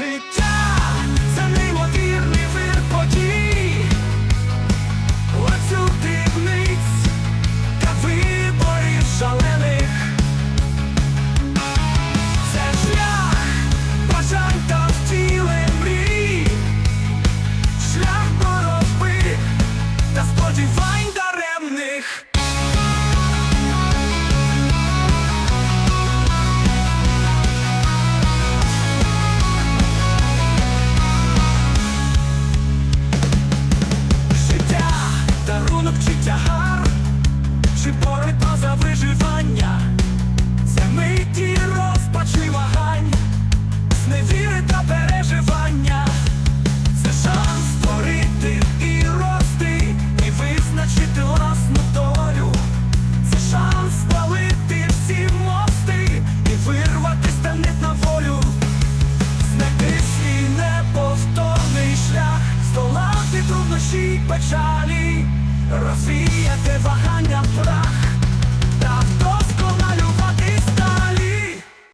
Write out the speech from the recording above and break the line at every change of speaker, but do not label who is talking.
Життя це неймовірний тягар, чи боротьба за виживання, це миті розпачі вагань, зневіри та переживання, це шанс створити і рости, і визначити власну долю, це шанс спалити всі мости і вирватись та на волю. Знайти свій неповторний шлях, здолати труднощі й печалі, розвіяти прах,